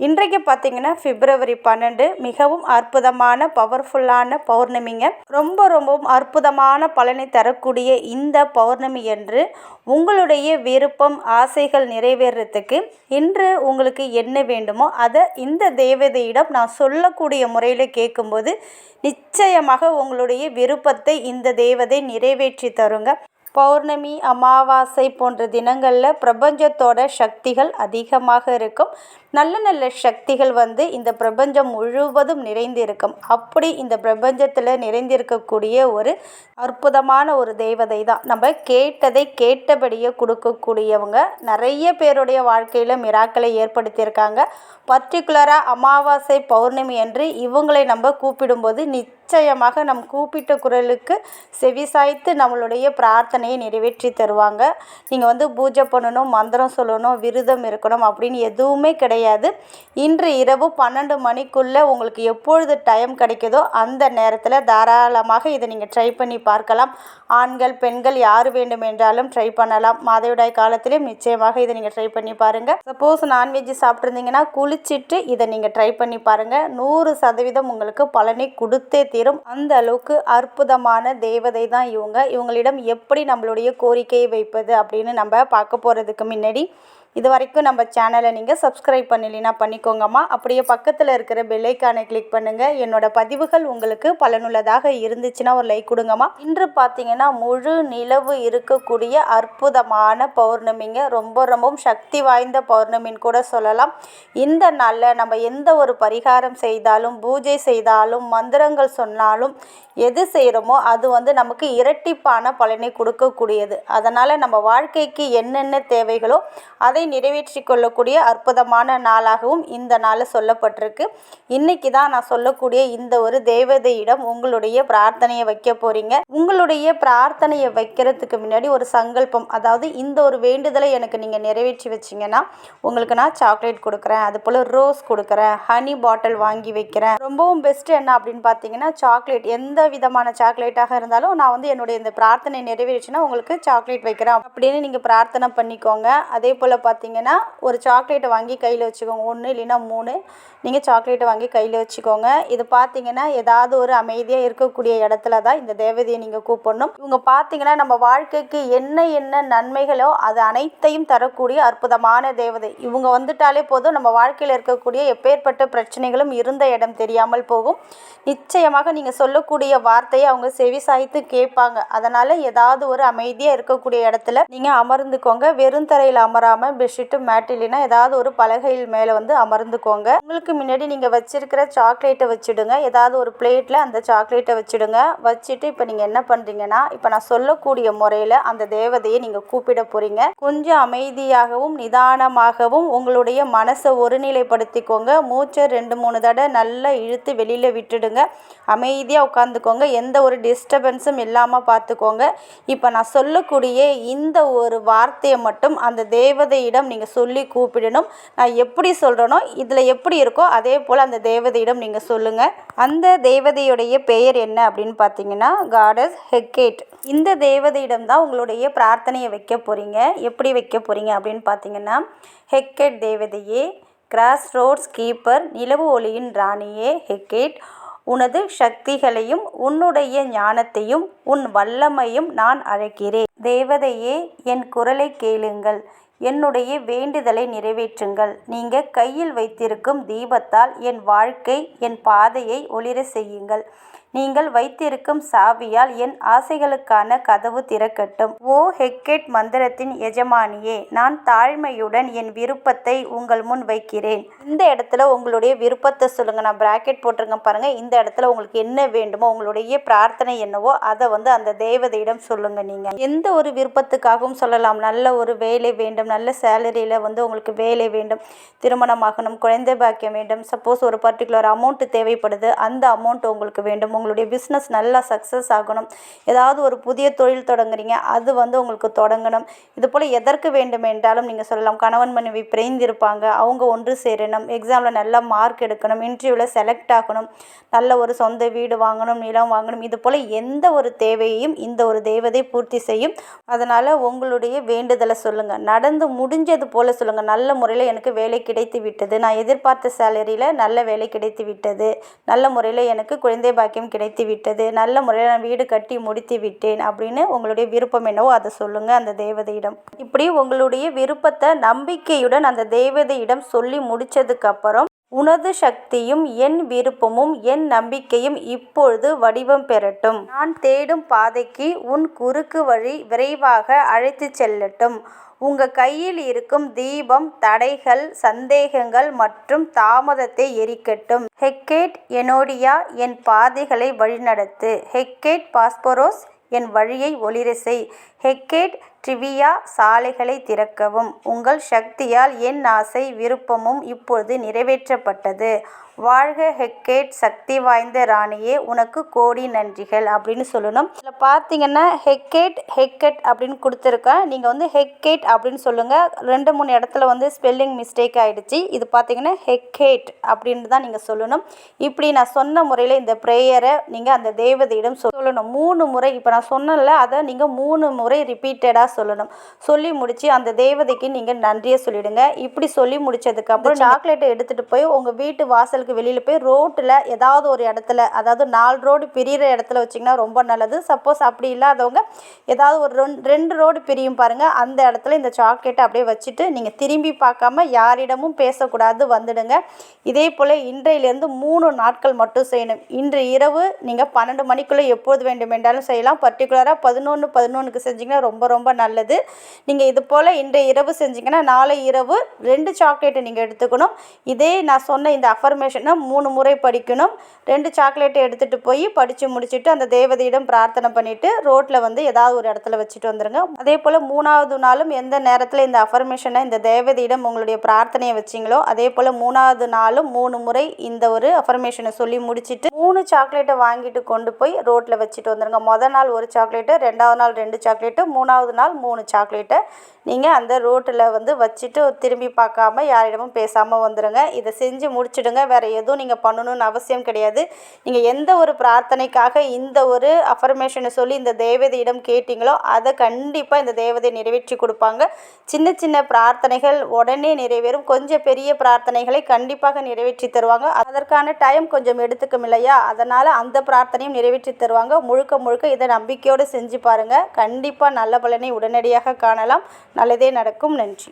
இன்றைக்கு பார்த்தீங்கன்னா பிப்ரவரி பன்னெண்டு மிகவும் அற்புதமான பவர்ஃபுல்லான பௌர்ணமிங்க. ரொம்ப ரொம்பவும் அற்புதமான பலனை தரக்கூடிய இந்த பௌர்ணமி என்று உங்களுடைய விருப்பம் ஆசைகள் நிறைவேறத்துக்கு இன்று உங்களுக்கு என்ன வேண்டுமோ அதை இந்த தேவதையிடம் நான் சொல்லக்கூடிய முறையில் கேட்கும்போது நிச்சயமாக உங்களுடைய விருப்பத்தை இந்த தேவதை நிறைவேற்றி தருங்க. பௌர்ணமி அமாவாசை போன்ற தினங்களில் பிரபஞ்சத்தோட சக்திகள் அதிகமாக இருக்கும். நல்ல நல்ல சக்திகள் வந்து இந்த பிரபஞ்சம் முழுவதும் நிறைந்திருக்கும். அப்படி இந்த பிரபஞ்சத்தில் நிறைந்திருக்கக்கூடிய ஒரு அற்புதமான ஒரு தெய்வதை தான். நம்ம கேட்டதை கேட்டபடியே கொடுக்கக்கூடியவங்க நிறைய பேருடைய வாழ்க்கையில் மிராக்களை ஏற்படுத்தியிருக்காங்க. பர்டிகுலராக அமாவாசை பௌர்ணமி என்று இவங்களை நம்ம கூப்பிடும்போது நிச்சயமாக நம் கூப்பிட்ட குரலுக்கு செவிசாய்த்து நம்மளுடைய பிரார்த்தனையை நிறைவேற்றி தருவாங்க. நீங்கள் வந்து பூஜை பண்ணணும் மந்திரம் சொல்லணும் விரதம் இருக்கணும் அப்படின்னு எதுவுமே கிடையாது. இன்று இரவு பன்னெண்டு மணிக்குள்ளே உங்களுக்கு எப்பொழுது டைம் கிடைக்குதோ அந்த நேரத்தில் தாராளமாக இதை நீங்கள் ட்ரை பண்ணி பார்க்கலாம். ஆண்கள் பெண்கள் யார் வேண்டும் என்றாலும் ட்ரை பண்ணலாம். மாதவிடாய் காலத்திலும் நிச்சயமாக இதை நீங்கள் ட்ரை பண்ணி பாருங்கள் சப்போஸ் நான்வெஜ் சாப்பிட்ருந்தீங்கன்னா குளிச்சுட்டு இதை நீங்கள் ட்ரை பண்ணி பாருங்கள் நூறு சதவீதம் உங்களுக்கு பலனை கொடுத்தே தீரும். அந்த அளவுக்கு அற்புதமான தேவதை தான் இவங்க. இவங்களிடம் எப்படி நம்மளுடைய கோரிக்கையை வைப்பது அப்படின்னு நம்ம பார்க்க போகிறதுக்கு முன்னாடி இது வரைக்கும் நம்ம சேனலை நீங்கள் சப்ஸ்கிரைப் பண்ணலைன்னா பண்ணிக்கோங்கம்மா. அப்படியே பக்கத்தில் இருக்கிற பெல்லைக்கானை கிளிக் பண்ணுங்கள் என்னோட பதிவுகள் உங்களுக்கு பலனுள்ளதாக இருந்துச்சுன்னா ஒரு லைக் கொடுங்கம்மா. இன்று பார்த்தீங்கன்னா முழு நிலவு இருக்கக்கூடிய அற்புதமான பௌர்ணமிங்க. ரொம்ப ரொம்பவும் சக்தி வாய்ந்த பௌர்ணமின்னு கூட சொல்லலாம். இந்த நாளில் நம்ம எந்த ஒரு பரிகாரம் செய்தாலும் பூஜை செய்தாலும் மந்திரங்கள் சொன்னாலும் எது செய்கிறோமோ அது வந்து நமக்கு இரட்டிப்பான பலனை கொடுக்கக்கூடியது. அதனால் நம்ம வாழ்க்கைக்கு என்னென்ன தேவைகளோ அதை நிறைவேற்றி கொள்ளக்கூடிய அற்புதமான நாளாகவும் இந்த நாள் சொல்லப்பட்டிருக்கு. இன்னைக்கு தான் நான் சொல்லக்கூடிய இந்த ஒரு தேவதையிடம் உங்களுடைய பிரார்த்தனையை வைக்க போகிறீங்க உங்களுடைய பிரார்த்தனையை வைக்கிறதுக்கு முன்னாடி ஒரு சங்கல்பம் அதாவது இந்த ஒரு வேண்டுதலை எனக்கு நீங்கள் நிறைவேற்றி வச்சிங்கன்னா உங்களுக்கு நான் சாக்லேட் கொடுக்குறேன் அது போல் ரோஸ் கொடுக்குறேன் ஹனி பாட்டில் வாங்கி வைக்கிறேன். ரொம்பவும் பெஸ்ட்டு என்ன அப்படின்னு பார்த்தீங்கன்னா சாக்லேட் எந்த விதமான சாக்லேட்டாக இருந்தாலும் நான் வந்து என்னுடைய இந்த பிரார்த்தனை நிறைவேறிச்சுன்னா உங்களுக்கு சாக்லேட் வைக்கிறேன் அப்படின்னு நீங்கள் பிரார்த்தனை பண்ணிக்கோங்க. அதே போல் பார்த்தீங்கன்னா பார்த்தீங்கன்னா ஒரு சாக்லேட்டை வாங்கி கையில் வச்சுக்கோங்க. ஒன்று இல்லைன்னா மூணு. நீங்கள் சாக்லேட்டை வாங்கி கையில் வச்சுக்கோங்க. இது பார்த்தீங்கன்னா ஏதாவது ஒரு அமைதியாக இருக்கக்கூடிய இடத்துல தான் இந்த தேவதையை நீங்கள் கூப்பிடணும். இவங்க பார்த்தீங்கன்னா நம்ம வாழ்க்கைக்கு என்ன என்ன நன்மைகளோ அது அனைத்தையும் தரக்கூடிய அற்புதமான தேவதை. இவங்க வந்துட்டாலே போதும் நம்ம வாழ்க்கையில் இருக்கக்கூடிய எப்பேற்பட்ட பிரச்சனைகளும் இருந்த இடம் தெரியாமல் போகும். நிச்சயமாக நீங்கள் சொல்லக்கூடிய வார்த்தையை அவங்க செவி சாய்த்து கேட்பாங்க. அதனால் ஏதாவது ஒரு அமைதியாக இருக்கக்கூடிய இடத்துல நீங்கள் அமர்ந்துக்கோங்க. வெறும் தரையில் அமராமல் பெட்ஷீட்டு மேட் இல்லைன்னா ஏதாவது ஒரு பலகையில் மேலே வந்து அமர்ந்துக்கோங்க. உங்களுக்கு முன்னாடி நீங்கள் வச்சிருக்கிற சாக்லேட்டை வச்சுடுங்க. ஏதாவது ஒரு பிளேட்டில் அந்த சாக்லேட்டை வச்சுடுங்க. வச்சுட்டு இப்போ நீங்கள் என்ன பண்ணுறீங்கன்னா இப்போ நான் சொல்லக்கூடிய முறையில் அந்த தேவதையை நீங்கள் கூப்பிட போகிறீங்க கொஞ்சம் அமைதியாகவும் நிதானமாகவும் உங்களுடைய மனசை ஒருநிலைப்படுத்திக்கோங்க. மூச்சை ரெண்டு மூணு தடவை நல்லா இழுத்து வெளியில் விட்டுடுங்க. அமைதியாக உட்காந்துக்கோங்க எந்த ஒரு டிஸ்டர்பன்ஸும் இல்லாமல் பார்த்துக்கோங்க. இப்போ நான் சொல்லக்கூடிய இந்த ஒரு வார்த்தையை மட்டும் அந்த தேவதையிடம் நீங்கள் சொல்லி கூப்பிடணும். நான் எப்படி சொல்கிறேனோ இதில் எப்படி இருக்கோ அதே போல் அந்த தேவதையிடம் நீங்கள் சொல்லுங்கள் அந்த தேவதையுடைய பெயர் என்ன அப்படின்னு பார்த்தீங்கன்னா காடஸ் ஹெக்கேட் இந்த தேவதையிடம் தான் உங்களுடைய பிரார்த்தனையை வைக்க போகிறீங்க எப்படி வைக்க போகிறீங்க அப்படின்னு பார்த்தீங்கன்னா ஹெக்கேட் தேவதையே கிராஸ் ரோட்ஸ் கீப்பர் நிலவு ஒளியின் ராணியே ஹெக்கேட் உனது சக்திகளையும் உன்னுடைய ஞானத்தையும் உன் வல்லமையும் நான் அழைக்கிறேன். தேவதையே என் குரலை கேளுங்கள். என்னுடைய வேண்டுதலை நிறைவேற்றுங்கள். நீங்கள் கையில் வைத்திருக்கும் தீபத்தால் என் வாழ்க்கை என் பாதையை ஒளிர செய்யுங்கள். நீங்கள் வைத்திருக்கும் சாவியால் என் ஆசைகளுக்கான கதவு திறக்கட்டும். ஓ ஹெக்கெட் மந்திரத்தின் எஜமானியே நான் தாழ்மையுடன் என் விருப்பத்தை உங்கள் முன் வைக்கிறேன். இந்த இடத்துல உங்களுடைய விருப்பத்தை சொல்லுங்க. நான் பிராக்கெட் போட்டிருக்கேன் பாருங்க. இந்த இடத்துல உங்களுக்கு என்ன வேண்டுமோ உங்களுடைய பிரார்த்தனை என்னவோ அதை வந்து அந்த தேவதையிடம் சொல்லுங்க நீங்க. எந்த ஒரு விருப்பத்துக்காகவும் சொல்லலாம். நல்ல ஒரு வேலை வேண்டும். நல்ல சேலரியில் வந்து உங்களுக்கு வேலை வேண்டும். திருமணமாகணும் குழந்தை பாக்கியம் வேண்டும். சப்போஸ் ஒரு பர்டிகுலர் அமௌண்ட் தேவைப்படுது. அந்த அமௌண்ட் உங்களுக்கு வேண்டும். உங்களுடைய பிஸ்னஸ் நல்லா சக்ஸஸ் ஆகணும். ஏதாவது ஒரு புதிய தொழில் தொடங்குறீங்க அது வந்து உங்களுக்கு தொடங்கணும். இது போல் எதற்கு வேண்டுமென்றாலும் நீங்கள் சொல்லலாம் கணவன் மனைவி பிரிந்திருப்பாங்க அவங்க ஒன்று சேரணும் எக்ஸாமில் நல்ல மார்க் எடுக்கணும் இன்டர்வியூவில் செலக்ட் ஆகணும் நல்ல ஒரு சொந்த வீடு வாங்கணும் நிலம் வாங்கணும் இது போல் எந்த ஒரு தேவையையும் இந்த ஒரு தேவதை பூர்த்தி செய்யும். அதனால் உங்களுடைய வேண்டுதலை சொல்லுங்கள் நடந்து முடிஞ்சது போல் சொல்லுங்கள் நல்ல முறையில் எனக்கு வேலை கிடைத்து விட்டது. நான் எதிர்பார்த்த சேலரியில் நல்ல வேலை கிடைத்து விட்டது. நல்ல முறையில் எனக்கு குழந்தை பாக்கியம் கிடைத்து விட்டது நல்ல முறையில் நான் வீடு கட்டி முடித்து விட்டேன் அப்படின்னு உங்களுடைய விருப்பம் என்னவோ அதை சொல்லுங்கள் அந்த தேவதையிடம். இப்படி உங்களுடைய விருப்பத்தை நம்பிக்கையுடன் அந்த தேவதையிடம் சொல்லி முடித்ததுக்கப்புறம் உனது சக்தியும் என் விருப்பமும் என் நம்பிக்கையும் இப்பொழுது வடிவம் பெறட்டும். நான் தேடும் பாதைக்கு உன் குறுக்கு வழி விரைவாக அழைத்து செல்லட்டும். உங்கள் கையில் இருக்கும் தீபம் தடைகள் சந்தேகங்கள் மற்றும் தாமதத்தை எரிக்கட்டும். ஹெக்கேட் எனோடியா என் பாதைகளை வழிநடத்து. ஹெக்கேட் பாஸ்போரோஸ் என் வழியை ஒளிரசை செய் ஹெக்கேட் ட்ரிவியா சாலைகளை திறக்கவும். உங்கள் சக்தியால் என் ஆசை விருப்பமும் இப்பொழுது நிறைவேற்றப்பட்டது. வாழ்க ஹெக்கேட் சக்தி வாய்ந்த ராணியே உனக்கு கோடி நன்றிகள் அப்படின்னு சொல்லணும். இதில் பார்த்தீங்கன்னா ஹெக்கேட் ஹெக்கெட் அப்படின்னு கொடுத்துருக்கேன். நீங்கள் வந்து ஹெக்கேட் அப்படின்னு சொல்லுங்கள் ரெண்டு மூணு இடத்துல வந்து ஸ்பெல்லிங் மிஸ்டேக் ஆகிடுச்சு இது பார்த்தீங்கன்னா ஹெக்கேட் அப்படின்னு தான் நீங்கள் சொல்லணும். இப்படி நான் சொன்ன முறையில் இந்த ப்ரேயரை நீங்கள் அந்த தேவதையிடம் சொல்லணும். மூணு முறை இப்போ நான் சொன்னல அதை நீங்கள் மூணு முறை ரிப்பீட்டடாக சொல்லணும். சொல்லி முடித்து அந்த தேவதைக்கு நீங்கள் நன்றியை சொல்லிவிடுங்க இப்படி சொல்லி முடிச்சதுக்கப்புறம் சாக்லேட்டை எடுத்துகிட்டு போய் உங்கள் வீட்டு வாசலுக்கு வெளியில் போய் ரோட்டில் ஏதாவது ஒரு இடத்துல அதாவது நாலு ரோடு பிரிகிற இடத்துல வச்சிங்கன்னா ரொம்ப நல்லது. சப்போஸ் அப்படி இல்லாதவங்க ஏதாவது ஒரு ரெண்டு ரெண்டு ரோடு பிரியும் பாருங்கள் அந்த இடத்துல இந்த சாக்லேட்டை அப்படியே வச்சுட்டு நீங்கள் திரும்பி பார்க்காம யாரிடமும் பேசக்கூடாது வந்துடுங்க. இதே போல் இன்றையிலேருந்து மூணு நாட்கள் மட்டும் செய்யணும். இன்று இரவு நீங்கள் பன்னெண்டு மணிக்குள்ளே எப்போது வேண்டுமென்றாலும் செய்யலாம். பர்டிகுலராக பதினொன்று பதினொன்றுக்கு செஞ்சிங்கன்னா ரொம்ப ரொம்ப நல்லது. நீங்கள் இது போல் இன்றைய இரவு செஞ்சிங்கன்னா நாளை இரவு ரெண்டு சாக்லேட்டை நீங்கள் எடுத்துக்கணும். இதே நான் சொன்ன இந்த அஃபர்மேஷனை மூணு முறை படிக்கணும். ரெண்டு சாக்லேட்டை எடுத்துகிட்டு போய் படித்து முடிச்சுட்டு அந்த தேவதையிடம் பிரார்த்தனை பண்ணிவிட்டு ரோட்டில் வந்து ஏதாவது ஒரு இடத்துல வச்சுட்டு வந்துடுங்க அதே போல் மூணாவது நாளும் எந்த நேரத்தில் இந்த அஃபர்மேஷனை இந்த தேவதையிடம் உங்களுடைய பிரார்த்தனையை வச்சிங்களோ அதே போல் மூணாவது நாளும் மூணு முறை இந்த ஒரு அஃபர்மேஷனை சொல்லி முடிச்சுட்டு மூணு சாக்லேட்டை வாங்கிட்டு கொண்டு போய் ரோட்டில் வச்சுட்டு வந்துடுங்க மொதல் நாள் ஒரு சாக்லேட்டு ரெண்டாவது நாள் ரெண்டு சாக்லேட் சாக்லேட்டு மூணாவது நாள் மூணு சாக்லேட்டை நீங்கள் அந்த ரோட்டில் வந்து வச்சுட்டு திரும்பி பார்க்காம யாரிடமும் பேசாமல் வந்துடுங்க இதை செஞ்சு முடிச்சுடுங்க. வேறு எதுவும் நீங்கள் பண்ணணும்னு அவசியம் கிடையாது. நீங்கள் எந்த ஒரு பிரார்த்தனைக்காக இந்த ஒரு அஃபர்மேஷனை சொல்லி இந்த தேவதையிடம் கேட்டிங்களோ அதை கண்டிப்பாக இந்த தேவதை நிறைவேற்றி கொடுப்பாங்க. சின்ன சின்ன பிரார்த்தனைகள் உடனே நிறைவேறும். கொஞ்சம் பெரிய பிரார்த்தனைகளை கண்டிப்பாக நிறைவேற்றி தருவாங்க. அதற்கான டைம் கொஞ்சம் எடுத்துக்கும் இல்லையா? அதனால் அந்த பிரார்த்தனையும் நிறைவேற்றி தருவாங்க. முழுக்க முழுக்க இதை நம்பிக்கையோடு செஞ்சு பாருங்கள் கண்டிப்பாக நல்ல பலனை உடனடியாக காணலாம். நல்லதே நடக்கும். நன்றி.